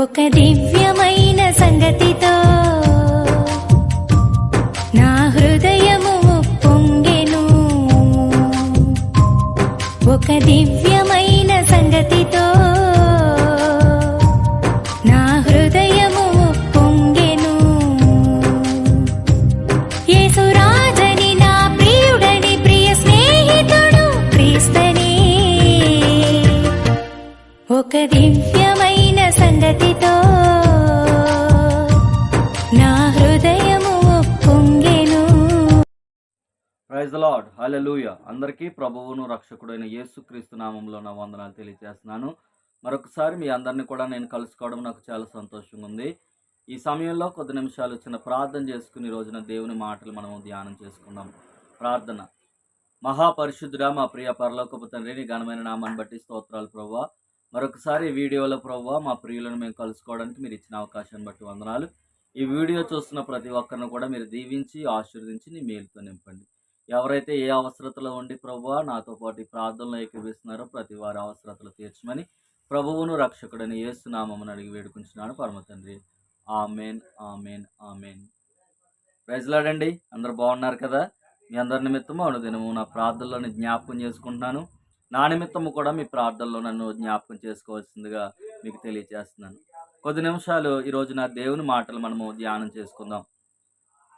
ఒక దివ్య praise lord హల్లెలూయ. అందరికీ ప్రభువును రక్షకుడైన యేసుక్రీస్తు నామంలో నా వందనాలు తెలియజేస్తున్నాను. మరొకసారి మీ అందరిని కూడా నేను కలుసుకోవడం నాకు చాలా సంతోషంగా ఉంది. ఈ సమయంలో కొద్ది నిమిషాలు చిన్న ప్రార్థన చేసుకుని రోజున దేవుని మాటలు మనం ధ్యానం చేసుకుందాం. ప్రార్థన. మహాపరిశుద్ధుడా మా ప్రియ పరలోకపు తండ్రి నీ ఘనమైన నామాన్ని బట్టి స్తోత్రాలు ప్రవ్వా. మరొకసారి ఈ వీడియోలో ప్రవ్వా మా ప్రియులను మేము కలుసుకోవడానికి మీరు ఇచ్చిన అవకాశాన్ని బట్టి వందనాలు. ఈ వీడియో చూస్తున్న ప్రతి ఒక్కరిని కూడా మీరు దీవించి ఆశీర్వదించి నీ మేలుతో నింపండి. ఎవరైతే ఏ అవసరతలో ఉండి ప్రభువా నాతో పాటు ఈ ప్రార్థనలో ఏకీపిస్తున్నారో ప్రతి వారి అవసరతలు తీర్చమని ప్రభువును రక్షకుడని ఏసునామని అడిగి వేడుకుంటున్నాను పరమ తండ్రి. Amen amen amen. ప్రజలాడండి అందరు బాగున్నారు కదా? మీ అందరి నిమిత్తము అనుదినము నా ప్రార్థనలను జ్ఞాపకం చేసుకుంటున్నాను. నా నిమిత్తము కూడా మీ ప్రార్థనలో నన్ను జ్ఞాపకం చేసుకోవాల్సిందిగా మీకు తెలియజేస్తున్నాను కొద్ది నిమిషాలు ఈరోజు నా దేవుని మాటలు మనము ధ్యానం చేసుకుందాం.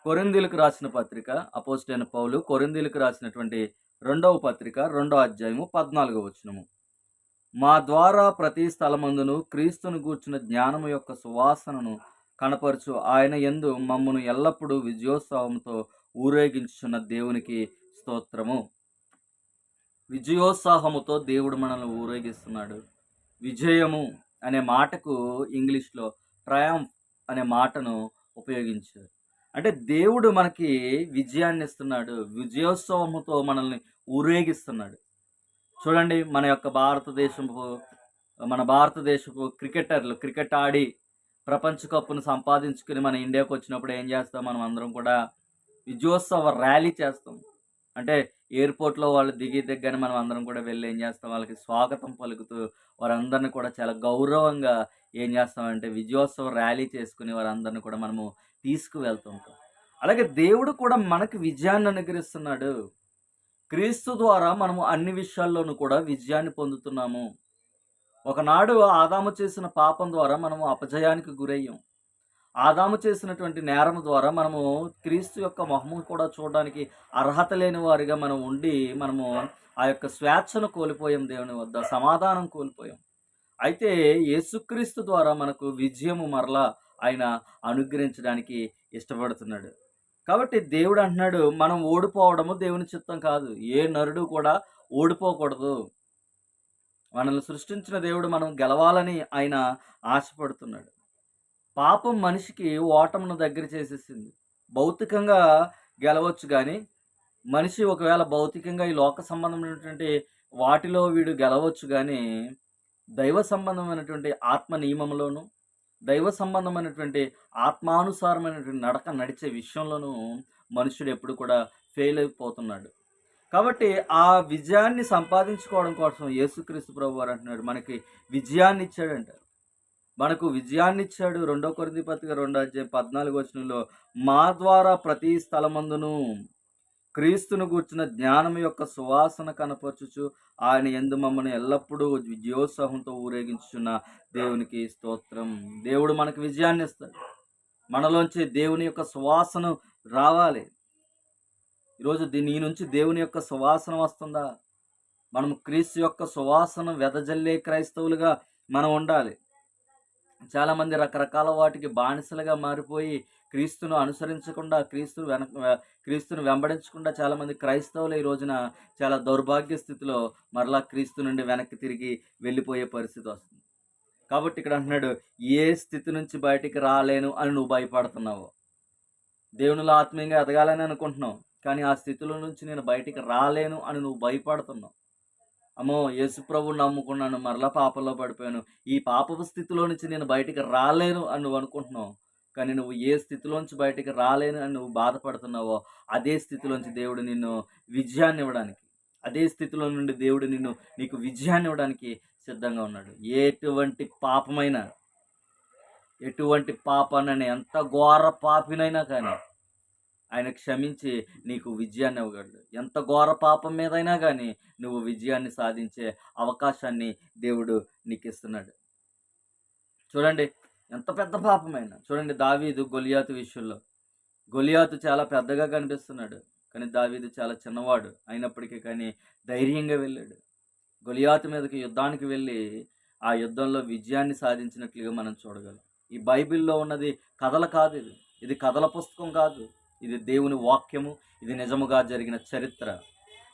కొరిందీలకు రాసిన పత్రిక అపోస్టైన పౌలు కొరిందీలకు రాసినటువంటి రెండవ పత్రిక రెండో అధ్యాయము పద్నాలుగో వచనము. మా ద్వారా ప్రతి స్థలమందును క్రీస్తును గూర్చిన జ్ఞానము యొక్క సువాసనను కనపరచు ఆయన ఎందు మమ్మను ఎల్లప్పుడూ విజయోత్సాహంతో ఊరేగించుచున్న దేవునికి స్తోత్రము. విజయోత్సాహముతో దేవుడు మనల్ని ఊరేగిస్తున్నాడు. విజయము అనే మాటకు ఇంగ్లీష్లో ట్రయాంఫ్ అనే మాటను ఉపయోగించారు. అంటే దేవుడు మనకి విజయాన్ని ఇస్తున్నాడు విజయోత్సవముతో మనల్ని ఊరేగిస్తున్నాడు. చూడండి మన యొక్క భారతదేశపు మన భారతదేశపు క్రికెటర్లు క్రికెట్ ఆడి ప్రపంచ కప్పును సంపాదించుకుని మన ఇండియాకు వచ్చినప్పుడు ఏం చేస్తాం? మనం అందరం కూడా విజయోత్సవ ర్యాలీ చేస్తాం. అంటే ఎయిర్పోర్ట్లో వాళ్ళు దిగి దగ్గర మనం అందరం కూడా వెళ్ళి ఏం చేస్తాం? వాళ్ళకి స్వాగతం పలుకుతూ వారందరిని కూడా చాలా గౌరవంగా ఏం చేస్తామంటే విజయోత్సవ ర్యాలీ చేసుకునే వారందరిని కూడా మనము తీసుకువెళ్తుంటాం. అలాగే దేవుడు కూడా మనకు విజయాన్ని అనుగ్రహిస్తున్నాడు. క్రీస్తు ద్వారా మనము అన్ని విషయాల్లోనూ కూడా విజయాన్ని పొందుతున్నాము. ఒకనాడు ఆదాము చేసిన పాపం ద్వారా మనము అపజయానికి గురయ్యాం. ఆదాము చేసినటువంటి నేరం ద్వారా మనము క్రీస్తు యొక్క మొహము కూడా చూడడానికి అర్హత లేని వారిగా మనం ఉండి మనము ఆ యొక్క స్వేచ్ఛను కోల్పోయాం దేవుని వద్ద సమాధానం కోల్పోయాం. అయితే యేసుక్రీస్తు ద్వారా మనకు విజయము మరలా ఆయన అనుగ్రహించడానికి ఇష్టపడుతున్నాడు. కాబట్టి దేవుడు అంటున్నాడు మనం ఓడిపోవడము దేవుని చిత్తం కాదు. ఏ నరుడు కూడా ఓడిపోకూడదు. మనల్ని సృష్టించిన దేవుడు మనం గెలవాలని ఆయన ఆశపడుతున్నాడు. పాపం మనిషికి ఓటమును దగ్గర చేసేసింది. భౌతికంగా గెలవచ్చు కానీ మనిషి ఒకవేళ భౌతికంగా ఈ లోక సంబంధమైనటువంటి వాటిలో వీడు గెలవచ్చు కానీ దైవ సంబంధమైనటువంటి ఆత్మ నియమంలోనూ దైవ సంబంధమైనటువంటి ఆత్మానుసారమైనటువంటి నడక నడిచే విషయంలోనూ మనుషుడు ఎప్పుడు కూడా ఫెయిల్ అయిపోతున్నాడు. కాబట్టి ఆ విజయాన్ని సంపాదించుకోవడం కోసం యేసుక్రీస్తు ప్రభు వారు అంటున్నాడు మనకి విజయాన్ని ఇచ్చాడు అంటారు. మనకు విజయాన్ని ఇచ్చాడు రెండో కొరింది పత్రిక రెండో అధ్యాయం పద్నాలుగు వచనంలో మా ద్వారా ప్రతి స్థలమందును క్రీస్తును కూర్చున్న జ్ఞానం యొక్క సువాసన కనపరచుచు ఆయన ఎందు మమ్మల్ని ఎల్లప్పుడూ విజయోత్సాహంతో ఊరేగించుచున్న దేవునికి స్తోత్రం. దేవుడు మనకు విజయాన్ని ఇస్తాడు. మనలోంచి దేవుని యొక్క సువాసన రావాలి. ఈరోజు దీని నీ నుంచి దేవుని యొక్క సువాసన వస్తుందా? మనం క్రీస్తు యొక్క సువాసన వెదజల్లే క్రైస్తవులుగా మనం ఉండాలి. చాలామంది రకరకాల వాటికి బానిసలుగా మారిపోయి క్రీస్తును అనుసరించకుండా క్రీస్తును వెనక క్రీస్తును వెంబడించకుండా చాలామంది క్రైస్తవులు ఈ రోజున చాలా దౌర్భాగ్య స్థితిలో మరలా క్రీస్తు నుండి వెనక్కి తిరిగి వెళ్ళిపోయే పరిస్థితి వస్తుంది. కాబట్టి ఇక్కడ అంటున్నాడు ఏ స్థితి నుంచి బయటికి రాలేను అని నువ్వు భయపడుతున్నావు. దేవునిలో ఆత్మీయంగా ఎదగాలని అనుకుంటున్నావు కానీ ఆ స్థితిలో నుంచి నేను బయటికి రాలేను అని నువ్వు భయపడుతున్నావు. అమ్మో యేసుప్రభు నమ్ముకున్నాను మరలా పాపంలో పడిపోయాను. ఈ పాపపు స్థితిలో నుంచి నేను బయటికి రాలేను అని నువ్వు అనుకుంటున్నావు. కానీ నువ్వు ఏ స్థితిలోంచి బయటికి రాలేనని అని నువ్వు బాధపడుతున్నావో అదే స్థితిలోంచి దేవుడు నిన్ను విజయాన్ని ఇవ్వడానికి అదే స్థితిలో నుండి దేవుడు నిన్ను నీకు విజయాన్ని ఇవ్వడానికి సిద్ధంగా ఉన్నాడు. ఎటువంటి పాపమైన ఎటువంటి పాపానని ఎంత ఘోర పాపినైనా కానీ ఆయన క్షమించి నీకు విజయాన్ని ఇవ్వగలడు ఎంత ఘోర పాపం మీదైనా కానీ నువ్వు విజయాన్ని సాధించే అవకాశాన్ని దేవుడు నీకు ఇస్తున్నాడు చూడండి ఎంత పెద్ద పాపమైనా. చూడండి దావీదు గొలియాతు విషయంలో. గొలియాతు చాలా పెద్దగా కనిపిస్తున్నాడు. కానీ దావీదు చాలా చిన్నవాడు అయినప్పటికీ కానీ ధైర్యంగా వెళ్ళాడు. గొలియాతు మీదకి యుద్ధానికి వెళ్ళి ఆ యుద్ధంలో విజయాన్ని సాధించినట్లుగా మనం చూడగలం. ఈ బైబిల్లో ఉన్నది కథల కాదు ఇది. ఇది కథల పుస్తకం కాదు. ఇది దేవుని వాక్యము. ఇది నిజముగా జరిగిన చరిత్ర.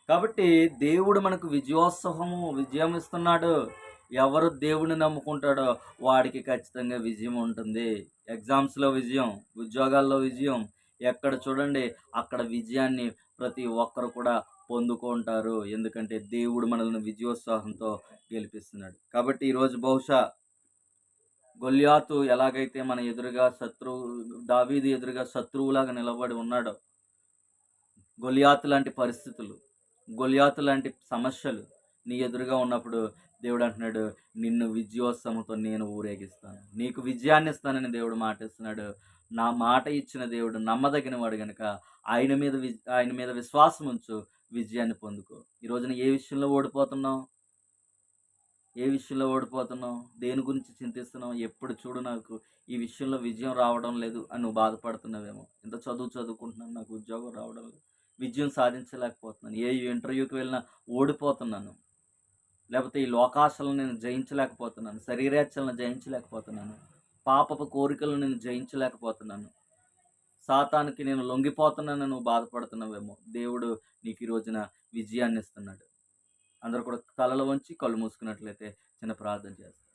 కాబట్టి దేవుడు మనకు విజయోత్సవము విజయం ఇస్తున్నాడు. ఎవరు దేవుని నమ్ముకుంటాడో వాడికి ఖచ్చితంగా విజయం ఉంటుంది. ఎగ్జామ్స్లో విజయం ఉద్యోగాల్లో విజయం ఎక్కడ చూడండి అక్కడ విజయాన్ని ప్రతి ఒక్కరు కూడా పొందుకుంటారు. ఎందుకంటే దేవుడు మనల్ని విజయోత్సాహంతో గెలిపిస్తున్నాడు. కాబట్టి ఈరోజు బహుశా గొల్యాతు ఎలాగైతే మన ఎదురుగా శత్రువు దావీది ఎదురుగా శత్రువులాగా నిలబడి ఉన్నాడో గొలియాతు లాంటి పరిస్థితులు గొలియాతు లాంటి సమస్యలు నీ ఎదురుగా ఉన్నప్పుడు దేవుడు అంటున్నాడు నిన్ను విజయోత్సవంతో నేను ఊరేగిస్తాను. నీకు విజయాన్ని ఇస్తానని దేవుడు మాట ఇస్తున్నాడు నా మాట ఇచ్చిన దేవుడు నమ్మదగిన వాడు గనుక ఆయన మీద వి ఆయన మీద విశ్వాసం ఉంచు విజయాన్ని పొందుకో. ఈ రోజున ఏ విషయంలో ఓడిపోతున్నావు? ఏ విషయంలో ఓడిపోతున్నావు? దేని గురించి చింతిస్తున్నావు? ఎప్పుడు చూడు నాకు ఈ విషయంలో విజయం రావడం లేదు అని నువ్వు బాధపడుతున్నావేమో. ఇంత చదువు చదువుకుంటున్నాను నాకు ఉద్యోగం రావడం లేదు. విజయం సాధించలేకపోతున్నాను. ఏ ఇంటర్వ్యూకి వెళ్ళినా ఓడిపోతున్నాను. లేకపోతే ఈ లోకాశలను నేను జయించలేకపోతున్నాను శరీరేచ్ఛలను జయించలేకపోతున్నాను పాపపు కోరికలను నేను జయించలేకపోతున్నాను. సాతానికి నేను లొంగిపోతున్నాను నువ్వు బాధపడుతున్నావేమో. దేవుడు నీకు ఈ రోజున విజయాన్ని ఇస్తున్నాడు. అందరూ కూడా తలలు వంచి కళ్ళు మూసుకున్నట్లయితే చిన్న ప్రార్థన చేస్తాను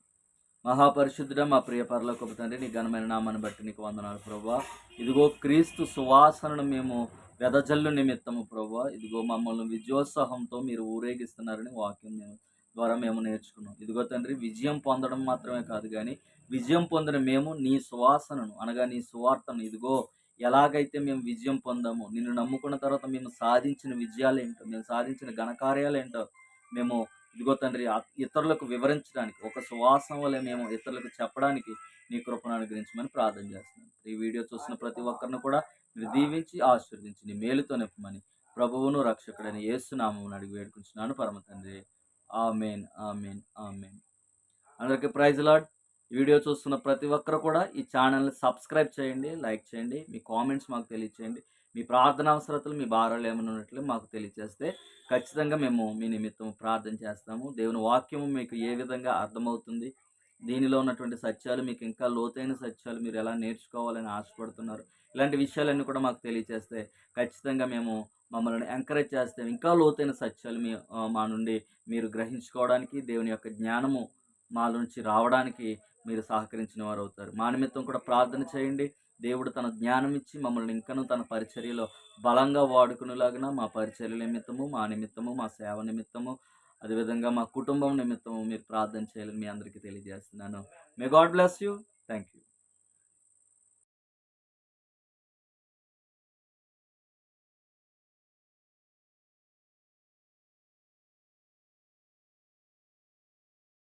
మహాపరిశుద్ధుడ మా ప్రియ పరలోకపు తండ్రి నీ ఘనమైన నామాన్ని బట్టి నీకు వందనాలు ప్రభా ఇదిగో క్రీస్తు సువాసనను మేము వెదజల్లు నిమిత్తము ప్రభా ఇదిగో మమ్మల్ని విజయోత్సాహంతో మీరు ఊరేగిస్తున్నారని వాక్యం మేము ద్వారా మేము నేర్చుకున్నాం. ఇదిగో తండ్రి విజయం పొందడం మాత్రమే కాదు కానీ విజయం పొందిన మేము నీ సువాసనను అనగా నీ సువార్తను ఇదిగో ఎలాగైతే మేము విజయం పొందామో నిన్ను నమ్ముకున్న తర్వాత మేము సాధించిన విజయాలు ఏంటో మేము సాధించిన ఘనకార్యాలు ఏంటో మేము ఇదిగో తండ్రి ఇతరులకు వివరించడానికి ఒక సువాసన వల్ల మేము ఇతరులకు చెప్పడానికి నీ కృపను అనుగ్రహించమని ప్రార్థన చేస్తున్నాను ఈ వీడియో చూసిన ప్రతి ఒక్కరిని కూడా మీరు దీవించి ఆశీర్వదించి నీ మేలుతో నింపమని ప్రభువును రక్షకుడని ఏసునామం అడిగి వేడుకుంటున్నాను పరమ తండ్రి ఆమెన్ ఆమెన్ ఆమెన్. అందరికీ ప్రైజ్ లాడ్. ఈ వీడియో చూస్తున్న ప్రతి ఒక్కరు కూడా ఈ ఛానల్ని సబ్స్క్రైబ్ చేయండి లైక్ చేయండి మీ కామెంట్స్ మాకు తెలియచేయండి. మీ ప్రార్థన అవసరతలు మీ భారాలు ఏమైనా ఉన్నట్లు మాకు తెలియచేస్తే ఖచ్చితంగా మేము మీ నిమిత్తం ప్రార్థన చేస్తాము. దేవుని వాక్యము మీకు ఏ విధంగా అర్థమవుతుంది? దీనిలో ఉన్నటువంటి సత్యాలు మీకు ఇంకా లోతైన సత్యాలు మీరు ఎలా నేర్చుకోవాలని ఆశపడుతున్నారు? ఇలాంటి విషయాలన్నీ కూడా మాకు తెలియచేస్తే ఖచ్చితంగా మేము మమ్మల్ని ఎంకరేజ్ చేస్తే ఇంకా లోతైన సత్యాలు మీ మా నుండి మీరు గ్రహించుకోవడానికి దేవుని యొక్క జ్ఞానము మా నుంచి రావడానికి మీరు సహకరించిన వారు అవుతారు. మా నిమిత్తం కూడా ప్రార్థన చేయండి. దేవుడు తన జ్ఞానం ఇచ్చి మమ్మల్ని ఇంకనూ తన పరిచర్యలో బలంగా వాడుకునేలాగిన మా పరిచర్య నిమిత్తము మా నిమిత్తము మా సేవ నిమిత్తము అదేవిధంగా మా కుటుంబం నిమిత్తము మీరు ప్రార్థన చేయాలని మీ అందరికీ తెలియజేస్తున్నాను. May God bless you thank you